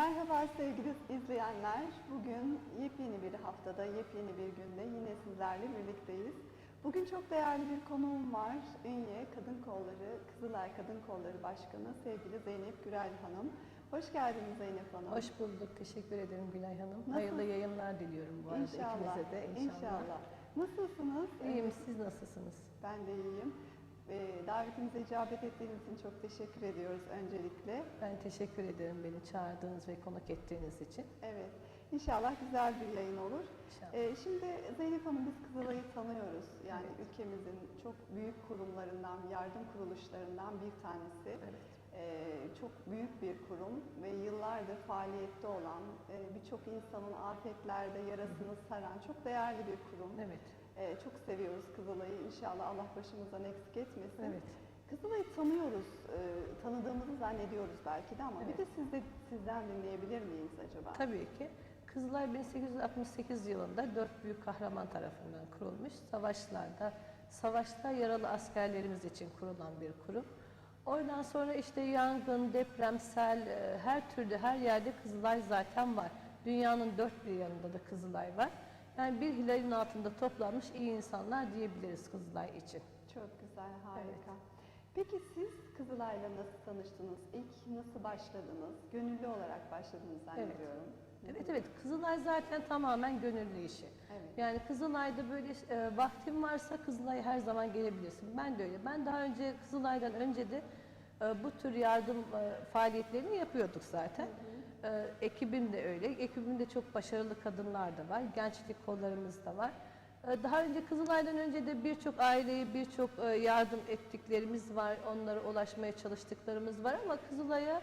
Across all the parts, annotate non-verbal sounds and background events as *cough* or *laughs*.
Merhaba sevgili izleyenler. Bugün yepyeni bir haftada, yepyeni bir günde yine sizlerle birlikteyiz. Bugün çok değerli bir konuğum var. Ünye Kadın Kolları, Kızılay Kadın Kolları Başkanı sevgili Zeynep Gürel Hanım. Hoş geldiniz Zeynep Hanım. Hoş bulduk. Teşekkür ederim Gülay Hanım. Nasıl? Hayırlı yayınlar diliyorum bu arada İnşallah. ikinize de inşallah. İnşallah. Nasılsınız? İyiyim. Siz nasılsınız? Ben de iyiyim. Ee, davetimize icabet ettiğiniz için çok teşekkür ediyoruz öncelikle. Ben teşekkür ederim beni çağırdığınız ve konuk ettiğiniz için. Evet. İnşallah güzel bir yayın olur. İnşallah. Ee, şimdi Zeynep Hanım biz Kızılay'ı tanıyoruz. Yani Evet. ülkemizin çok büyük kurumlarından, yardım kuruluşlarından bir tanesi. Evet. Ee, çok büyük bir kurum ve yıllardır faaliyette olan, e, birçok insanın afetlerde yarasını saran çok değerli bir kurum. Evet. Ee, çok seviyoruz Kızılay'ı. İnşallah Allah başımızdan eksik etmesin. Evet. Kızılay'ı tanıyoruz, e, tanıdığımızı zannediyoruz belki de ama bir Evet. de siz de sizden dinleyebilir miyiz acaba? Tabii ki. Kızılay 1868 yılında dört büyük kahraman tarafından kurulmuş. Savaşlarda, savaşta yaralı askerlerimiz için kurulan bir kurum. Oradan sonra işte yangın, deprem, sel, e, her türlü her yerde Kızılay zaten var. Dünyanın dört bir yanında da Kızılay var. Yani bir hilalin altında toplanmış iyi insanlar diyebiliriz Kızılay için. Çok güzel, harika. Peki siz Kızılay'la nasıl tanıştınız? İlk nasıl başladınız? Gönüllü olarak başladınız zannediyorum. Evet evet Kızılay zaten tamamen gönüllü işi. Evet. Yani Kızılay'da böyle e, vaktin varsa Kızılay'a her zaman gelebilirsin. Ben de öyle. Ben daha önce Kızılay'dan önce de e, bu tür yardım e, faaliyetlerini yapıyorduk zaten. E, ekibim de öyle. Ekibimde çok başarılı kadınlar da var. Gençlik kollarımız da var. E, Daha önce Kızılay'dan önce de birçok aileyi birçok e, yardım ettiklerimiz var. Onlara ulaşmaya çalıştıklarımız var ama Kızılay'a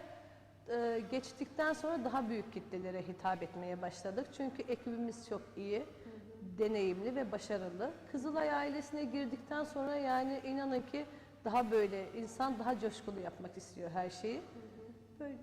e, geçtikten sonra daha büyük kitlelere hitap etmeye başladık. Çünkü ekibimiz çok iyi, deneyimli ve başarılı. Kızılay ailesine girdikten sonra yani inanın ki daha böyle insan daha coşkulu yapmak istiyor her şeyi. Böyle.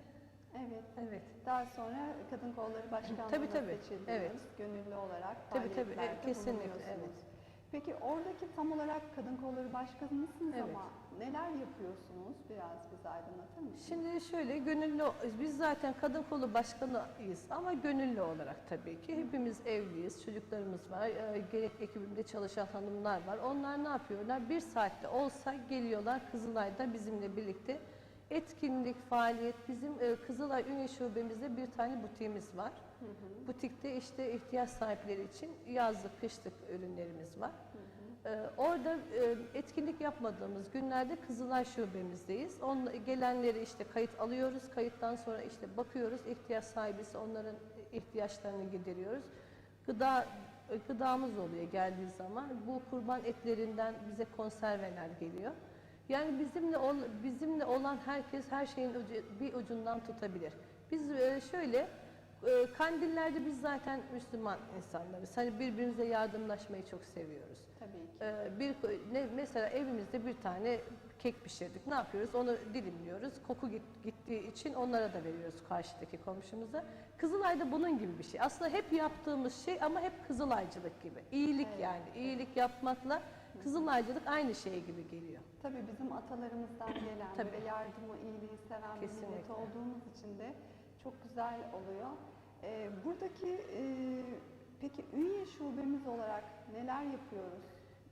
Evet. Evet. Daha sonra Kadın Kolları Başkanlığı'na Tabii, tabii. seçildiniz. Evet. Gönüllü olarak Tabii, tabii. Evet, kesinlikle, evet. Peki oradaki tam olarak Kadın Kolları Başkanısınız Evet. ama neler yapıyorsunuz? Biraz bize aydınlatır mısınız? Şimdi şöyle gönüllü, biz zaten kadın kolu başkanıyız ama gönüllü olarak tabii ki. Hepimiz evliyiz, çocuklarımız var, e, gerek ekibimde çalışan hanımlar var. Onlar ne yapıyorlar? Bir saatte olsa geliyorlar Kızılay'da bizimle birlikte. Etkinlik, faaliyet, bizim e, Kızılay Ünye Şubemizde bir tane butiğimiz var. Butikte işte ihtiyaç sahipleri için yazlık, kışlık ürünlerimiz var. Ee, orada e, etkinlik yapmadığımız günlerde Kızılay Şubemizdeyiz. Onla, gelenleri işte kayıt alıyoruz. Kayıttan sonra işte bakıyoruz. ihtiyaç sahibisi onların ihtiyaçlarını gideriyoruz. Gıda gıdamız oluyor geldiği zaman. Bu kurban etlerinden bize konserveler geliyor. Yani bizimle ol, bizimle olan herkes her şeyin ucu, bir ucundan tutabilir. Biz e, şöyle e, kandillerde biz zaten Müslüman insanlarız. Hani birbirimize yardımlaşmayı çok seviyoruz. Tabii ki. Ee, bir ne, mesela evimizde bir tane kek pişirdik. Ne yapıyoruz? Onu dilimliyoruz. Koku git- gittiği için onlara da veriyoruz karşıdaki komşumuza. Kızılay'da bunun gibi bir şey. Aslında hep yaptığımız şey ama hep Kızılaycılık gibi. İyilik yani. İyilik yapmakla Kızılaycılık aynı şey gibi geliyor. Tabii bizim atalarımızdan *clears throat* gelen Tabii. böyle yardımı, iyiliği seven bir millet Kesinlikle. olduğumuz için de çok güzel oluyor. Ee, buradaki e, peki Ünye şubemiz olarak neler yapıyoruz?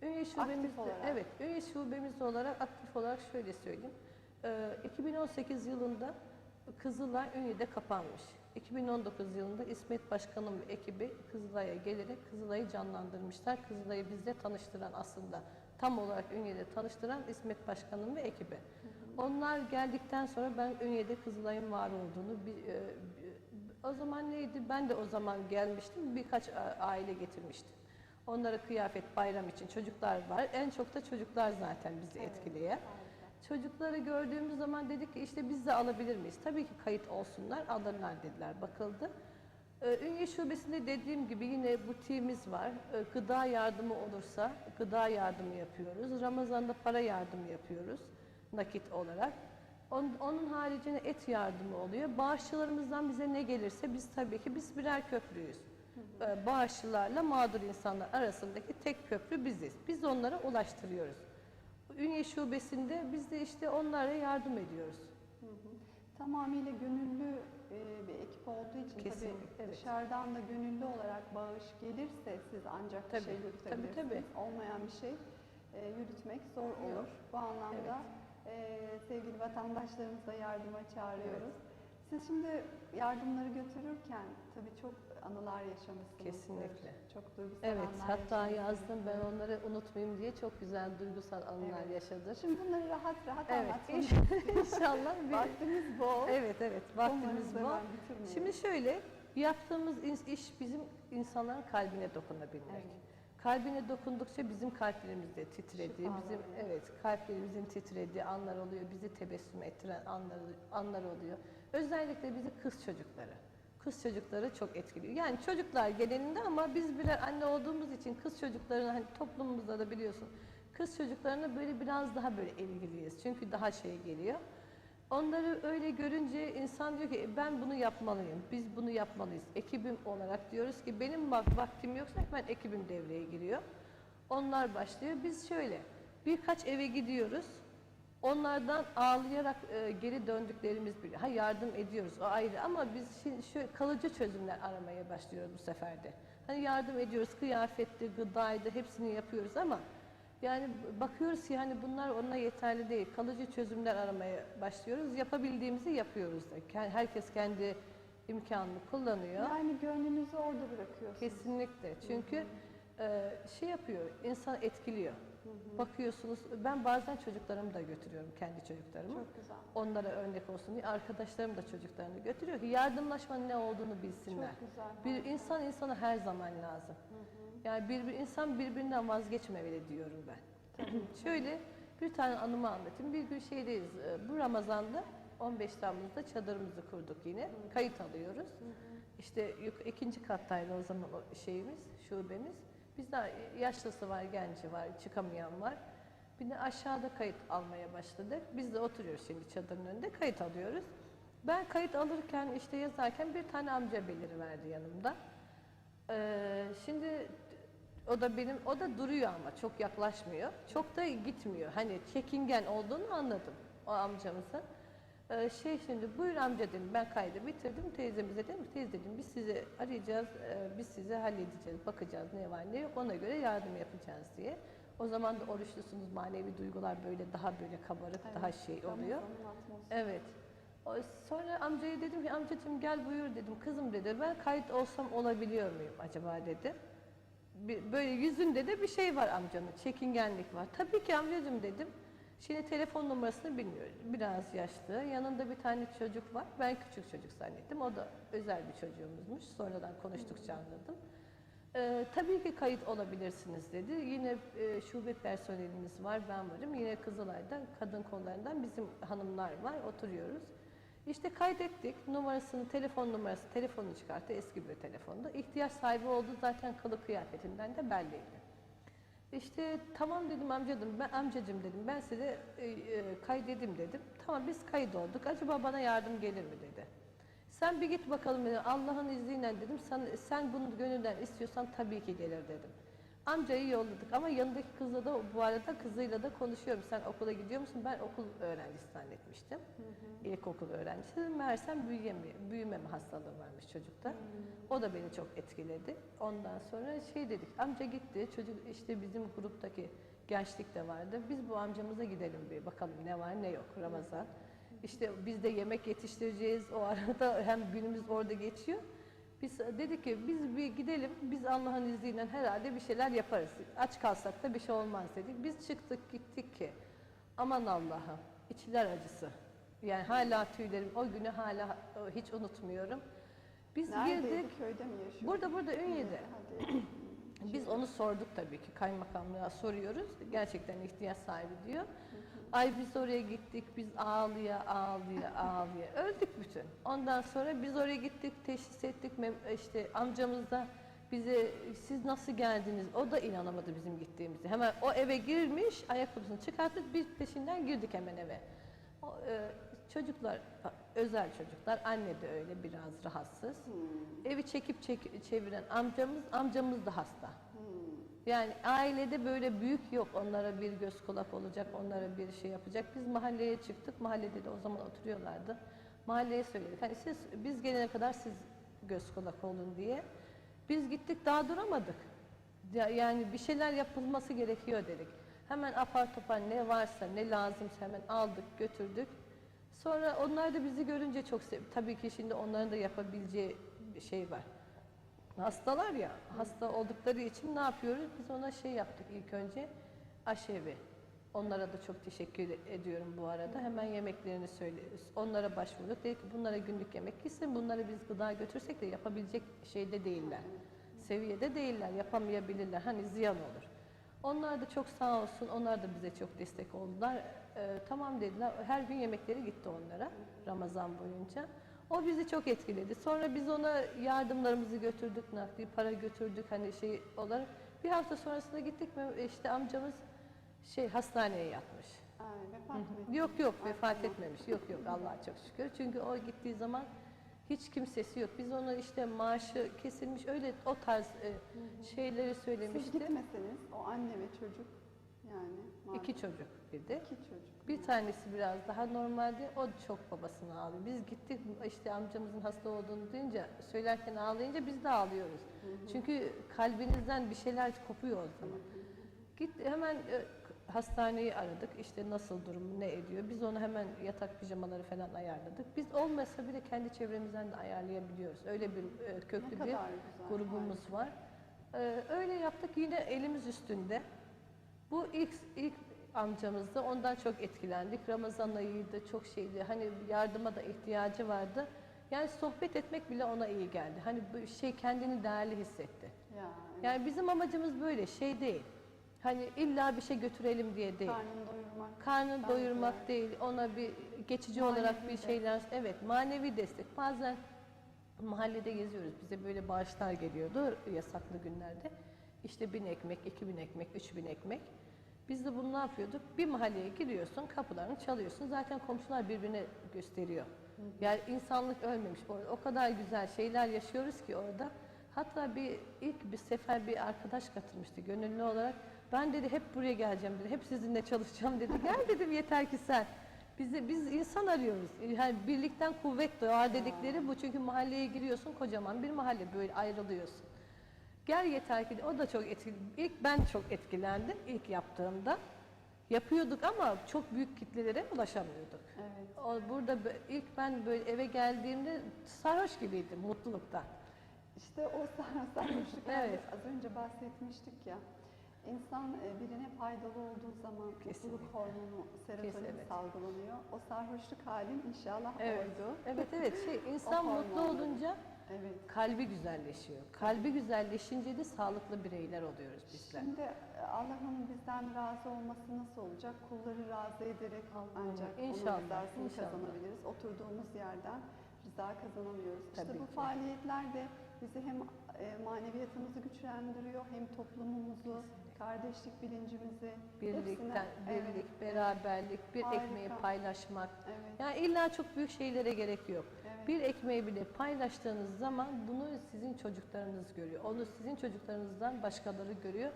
Ünye şubemiz olarak. evet, Ünye şubemiz olarak aktif olarak şöyle söyleyeyim. Ee, 2018 yılında Kızılay Ünye'de kapanmış. 2019 yılında İsmet Başkanım ve ekibi Kızılay'a gelerek Kızılay'ı canlandırmışlar. Kızılay'ı bizle tanıştıran aslında tam olarak Ünye'de tanıştıran İsmet Başkanım ve ekibi. Onlar geldikten sonra ben Ünye'de Kızılay'ın var olduğunu bir, e, bir- o zaman neydi? Ben de o zaman gelmiştim. Birkaç aile getirmiştim. Onlara kıyafet bayram için çocuklar var. En çok da çocuklar zaten bizi etkileyen. Çocukları gördüğümüz zaman dedik ki işte biz de alabilir miyiz? Tabii ki kayıt olsunlar, alırlar dediler. Bakıldı. Ee, Ünye Şubesi'nde dediğim gibi yine butiğimiz var. Ee, Gıda yardımı olursa gıda yardımı yapıyoruz. Ramazan'da para yardımı yapıyoruz nakit olarak. Onun, onun haricinde et yardımı oluyor. Bağışçılarımızdan bize ne gelirse biz tabii ki biz birer köprüyüz. Ee, Bağışçılarla mağdur insanlar arasındaki tek köprü biziz. Biz onlara ulaştırıyoruz. Ünye Şubesi'nde biz de işte onlara yardım ediyoruz. Hı hı. tamamıyla gönüllü e, bir ekip olduğu için Kesinlikle, tabii evet. dışarıdan da gönüllü olarak bağış gelirse siz ancak Tabii, bir şey tabii, yürütebilirsiniz. tabii. Olmayan bir şey e, yürütmek zor olur. Bu anlamda e, sevgili vatandaşlarımıza yardıma çağırıyoruz. Siz şimdi yardımları götürürken tabii çok anılar yaşamışsınızdır. Kesinlikle. Çok duygusal Evet, anlar hatta yazdım ben onları unutmayayım diye çok güzel duygusal anılar Evet. yaşadık. Şimdi bunları rahat rahat Evet, anlatmanız inş- *laughs* inşallah bir Vaktimiz bol. Evet evet vaktimiz bitirmeyelim. Şimdi şöyle yaptığımız iş bizim insanların kalbine dokunabilmek. Evet. Kalbine dokundukça bizim kalplerimiz de titrediği, bizim evet kalplerimizin titrediği anlar oluyor, bizi tebessüm ettiren anlar, anlar oluyor. Özellikle bizi kız çocukları. Kız çocukları çok etkiliyor. Yani çocuklar genelinde ama biz birer anne olduğumuz için kız çocuklarına hani toplumumuzda da biliyorsun kız çocuklarına böyle biraz daha böyle ilgiliyiz. Çünkü daha şey geliyor. Onları öyle görünce insan diyor ki "E, ben bunu yapmalıyım, biz bunu yapmalıyız. Ekibim olarak diyoruz ki benim vak- vaktim yoksa hemen ekibim devreye giriyor. Onlar başlıyor. Biz şöyle birkaç eve gidiyoruz. Onlardan ağlayarak e, geri döndüklerimiz bile. Ha yardım ediyoruz o ayrı ama biz şimdi şöyle kalıcı çözümler aramaya başlıyoruz bu seferde. Hani yardım ediyoruz kıyafetti, gıdaydı hepsini yapıyoruz ama yani bakıyoruz ki hani bunlar ona yeterli değil. Kalıcı çözümler aramaya başlıyoruz. Yapabildiğimizi yapıyoruz da. Ke- Herkes kendi imkanını kullanıyor. Yani gönlünüzü orada bırakıyorsunuz. Kesinlikle. Çünkü e, şey yapıyor, insan etkiliyor. Bakıyorsunuz, ben bazen çocuklarımı da götürüyorum, kendi çocuklarımı. Çok güzel. Onlara örnek olsun diye arkadaşlarım da çocuklarını götürüyor ki yardımlaşmanın ne olduğunu bilsinler. Çok güzel. Bir insan insana her zaman lazım. Yani bir, bir insan birbirinden vazgeçmemeli diyorum ben. Şöyle bir tane anımı anlatayım. Bir gün şeydeyiz, e, bu Ramazan'da 15 Temmuz'da çadırımızı kurduk yine. Kayıt alıyoruz. İşte yuk- ikinci kattaydı o zaman o şeyimiz, şubemiz. Bizde yaşlısı var, genci var, çıkamayan var. Bir de aşağıda kayıt almaya başladık. Biz de oturuyoruz şimdi çadırın önünde kayıt alıyoruz. Ben kayıt alırken işte yazarken bir tane amca beliriverdi yanımda. Ee, şimdi o da benim, o da duruyor ama çok yaklaşmıyor. Çok da gitmiyor. Hani çekingen olduğunu anladım o amcamızın. Ee, şey şimdi buyur amca dedim ben kaydı bitirdim teyzemize dedim teyze dedim biz sizi arayacağız e, biz sizi halledeceğiz bakacağız ne var ne yok ona göre yardım yapacağız diye. O zaman da oruçlusunuz manevi duygular böyle daha böyle kabarık daha şey oluyor. Evet. Sonra amcaya dedim ki amcacığım gel buyur dedim. Kızım dedi ben kayıt olsam olabiliyor muyum acaba dedi. Bir- böyle yüzünde de bir şey var amcanın çekingenlik var. Tabii ki amcacığım dedim. Şimdi telefon numarasını bilmiyor. Biraz yaşlı. Yanında bir tane çocuk var. Ben küçük çocuk zannettim. O da özel bir çocuğumuzmuş. Sonradan konuştukça anladım. Ee, tabii ki kayıt olabilirsiniz dedi. Yine e, şube personelimiz var, ben varım. Yine Kızılay'dan, kadın kollarından bizim hanımlar var, oturuyoruz. İşte kaydettik, numarasını, telefon numarası, telefonu çıkarttı, eski bir telefonda. İhtiyaç sahibi oldu zaten kılık kıyafetinden de belliydi. İşte tamam dedim amcadım, ben amcacım dedim, ben size e, e, kaydedim dedim. Tamam biz kayıt olduk, acaba bana yardım gelir mi dedi. Sen bir git bakalım dedim. Allah'ın izniyle dedim. Sen, sen bunu gönülden istiyorsan tabii ki gelir dedim. Amcayı yolladık ama yanındaki kızla da bu arada kızıyla da konuşuyorum. Sen okula gidiyor musun? Ben okul öğrencisi zannetmiştim. İlkokul öğrencisi. Meğersem büyüyeme, büyümeme hastalığı varmış çocukta. O da beni çok etkiledi. Ondan sonra şey dedik. Amca gitti. Çocuk işte bizim gruptaki gençlik de vardı. Biz bu amcamıza gidelim bir bakalım ne var ne yok Ramazan. İşte biz de yemek yetiştireceğiz. O arada hem günümüz orada geçiyor. Biz dedik ki biz bir gidelim. Biz Allah'ın izniyle herhalde bir şeyler yaparız. Aç kalsak da bir şey olmaz dedik. Biz çıktık gittik ki aman Allah'ım içler acısı. Yani hala tüylerim o günü hala e, hiç unutmuyorum. Biz Neredeydi? girdik. Köyde mi yaşıyor? Burada burada Ünye'de. *clears throat* Biz onu sorduk tabii ki kaymakamlığa soruyoruz. Gerçekten ihtiyaç sahibi diyor. Ay biz oraya gittik, biz ağlıya ağlıya ağlıya öldük bütün. Ondan sonra biz oraya gittik, teşhis ettik. İşte amcamız da bize siz nasıl geldiniz? O da inanamadı bizim gittiğimize. Hemen o eve girmiş, ayakkabısını çıkartıp biz peşinden girdik hemen eve. O, e, çocuklar, özel çocuklar, anne de öyle biraz rahatsız. Evi çekip çek- çeviren amcamız, amcamız da hasta. Yani ailede böyle büyük yok. Onlara bir göz kulak olacak, onlara bir şey yapacak. Biz mahalleye çıktık. Mahallede de o zaman oturuyorlardı. mahalleye söyledik. Hani siz biz gelene kadar siz göz kulak olun diye. Biz gittik daha duramadık. Ya- Yani bir şeyler yapılması gerekiyor dedik. Hemen apar topar ne varsa ne lazımsa hemen aldık götürdük. Sonra onlar da bizi görünce çok sev. Tabii ki şimdi onların da yapabileceği şey var. Hastalar ya, hasta oldukları için ne yapıyoruz? Biz ona şey yaptık ilk önce, aşevi. Onlara da çok teşekkür ediyorum bu arada. Hemen yemeklerini söylüyoruz. Onlara başvurduk. Dedik ki bunlara günlük yemek gitsin. Bunları biz gıda götürsek de yapabilecek şeyde değiller. Seviyede değiller, yapamayabilirler. Hani ziyan olur. Onlar da çok sağ olsun, onlar da bize çok destek oldular. Ee, tamam dediler, her gün yemekleri gitti onlara Ramazan boyunca. O bizi çok etkiledi. Sonra biz ona yardımlarımızı götürdük, nakdi para götürdük hani şey olarak. Bir hafta sonrasında gittik mi işte amcamız şey hastaneye yatmış. Ay, vefat mı? Yok yok vefat tamam. etmemiş. Yok yok Allah'a çok şükür. Çünkü o gittiği zaman hiç kimsesi yok. Biz ona işte maaşı kesilmiş öyle o tarz e, şeyleri Siz söylemişti. gitmeseniz o anne ve çocuk yani maalesef İki çocuk bir de. iki çocuk. Bir tanesi biraz daha normaldi. O çok babasını ağlıyor. Biz gittik işte amcamızın hasta olduğunu duyunca söylerken ağlayınca biz de ağlıyoruz. Çünkü kalbinizden bir şeyler kopuyor o zaman. Git hemen e, hastaneyi aradık. İşte nasıl durumu, ne ediyor. Biz onu hemen yatak pijamaları falan ayarladık. Biz olmasa bile kendi çevremizden de ayarlayabiliyoruz. Öyle bir e, köklü bir güzel, grubumuz var. Ee, öyle yaptık yine elimiz üstünde. Bu ilk ilk amcamızdı. Ondan çok etkilendik. Ramazan ayıydı, çok şeydi. Hani yardıma da ihtiyacı vardı. Yani sohbet etmek bile ona iyi geldi. Hani bu şey kendini değerli hissetti. Ya, Yani bizim amacımız böyle şey değil. Hani illa bir şey götürelim diye değil. karnını doyurmak. Karnını doyurmak değil, ona bir geçici Manevi olarak bir destek. şeyler, evet manevi destek. Bazen mahallede geziyoruz, bize böyle bağışlar geliyordu yasaklı günlerde. İşte bin ekmek, iki bin ekmek, üç bin ekmek. Biz de bunu ne yapıyorduk? Bir mahalleye giriyorsun, kapılarını çalıyorsun. Zaten komşular birbirine gösteriyor. Yani insanlık ölmemiş orada. O kadar güzel şeyler yaşıyoruz ki orada. Hatta bir ilk bir sefer bir arkadaş katılmıştı gönüllü olarak. Ben dedi hep buraya geleceğim dedi. Hep sizinle çalışacağım dedi. Gel dedim yeter ki sen. Bizi, biz insan arıyoruz. Yani birlikten kuvvet doğar dedikleri bu. Çünkü mahalleye giriyorsun kocaman bir mahalle böyle ayrılıyorsun. Gel yeter ki o da çok etkili. İlk ben çok etkilendim ilk yaptığımda. Yapıyorduk ama çok büyük kitlelere ulaşamıyorduk. Evet. O burada ilk ben böyle eve geldiğimde sarhoş gibiydim mutluluktan. İşte o sar- *laughs* sarhoşluk Evet. az önce bahsetmiştik ya. İnsan e, birine faydalı olduğu zaman mutluluk hormonu serotonin Kesinlikle. salgılanıyor. O sarhoşluk halin inşallah Evet. oydu. Evet evet şey *laughs* insan mutlu olunca Evet. kalbi güzelleşiyor. Kalbi güzelleşince de sağlıklı bireyler oluyoruz bizler. Şimdi e, Allah'ın bizden razı olması nasıl olacak? Kulları razı ederek ancak İnşallah, onun rızasını inşallah. kazanabiliriz. Oturduğumuz yerden rıza kazanamıyoruz. İşte Tabii bu ki. faaliyetler de bizi hem e, maneviyatımızı güçlendiriyor hem toplumumuzu, kardeşlik bilincimizi Birlikten, hepsine- birlik, evet, beraberlik, bir Harika. ekmeği paylaşmak. Evet, Yani illa çok büyük şeylere gerek yok. Bir ekmeği bile paylaştığınız zaman bunu sizin çocuklarınız görüyor. Onu sizin çocuklarınızdan başkaları görüyor.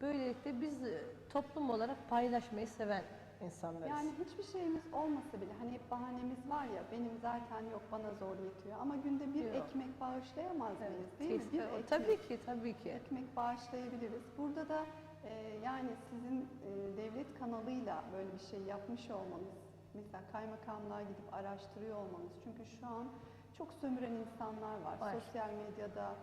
Böylelikle biz e, toplum olarak paylaşmayı seven insanlarız. Yani hiçbir şeyimiz olmasa bile hani hep bahanemiz var ya benim zaten yok bana zor yetiyor ama günde bir Yok. ekmek bağışlayamaz mıyız Evet, değil mi? Bir ekmek. tabii ki, tabii ki. ekmek bağışlayabiliriz. Burada da e, yani sizin e, devlet kanalıyla böyle bir şey yapmış olmanız, mesela kaymakamlığa gidip araştırıyor olmanız. Çünkü şu an çok sömüren insanlar var. Var. Sosyal medyada,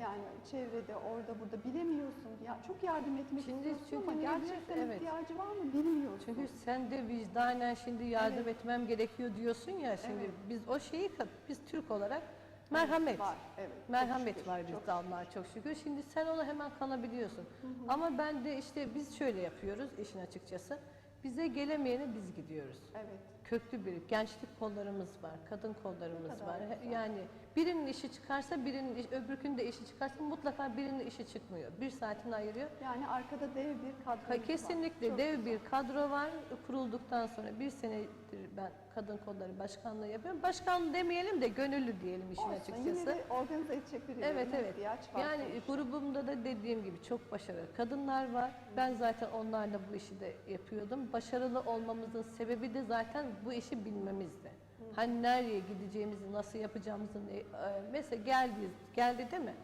yani çevrede, orada burada bilemiyorsun. Ya çok yardım etmek Şimdi istiyorsun çünkü ama gerçekten? Evet. ihtiyacı var mı bilmiyorsun. Çünkü sen de vicdanen şimdi yardım Evet. etmem gerekiyor diyorsun ya şimdi Evet. biz o şeyi biz Türk olarak merhamet var. Evet. merhamet şükür, var bizde Allah'a çok şükür. Şimdi sen ona hemen kanabiliyorsun. Ama ben de işte biz şöyle yapıyoruz işin açıkçası. Bize gelemeyene biz gidiyoruz. Evet. Köklü bir gençlik kollarımız var, kadın kollarımız var. Güzel. Yani birinin işi çıkarsa birinin iş- öbürkünün de işi çıkarsa mutlaka birinin işi çıkmıyor. Bir saatini ayırıyor. Yani arkada dev bir kadro Ha, Kesinlikle dev güzel. bir kadro var. Kurulduktan sonra bir senedir ben kadın kolları başkanlığı yapıyorum. Başkan demeyelim de gönüllü diyelim işin Olsun, Yine açıkçası. de organize edecek birilerine Evet evet. Yani grubumda da dediğim gibi çok başarılı kadınlar var. Ben zaten onlarla bu işi de yapıyordum. Başarılı olmamızın sebebi de zaten bu işi bilmemizdi. Hani nereye gideceğimizi, nasıl yapacağımızı, e, mesela geldi, geldi değil mi?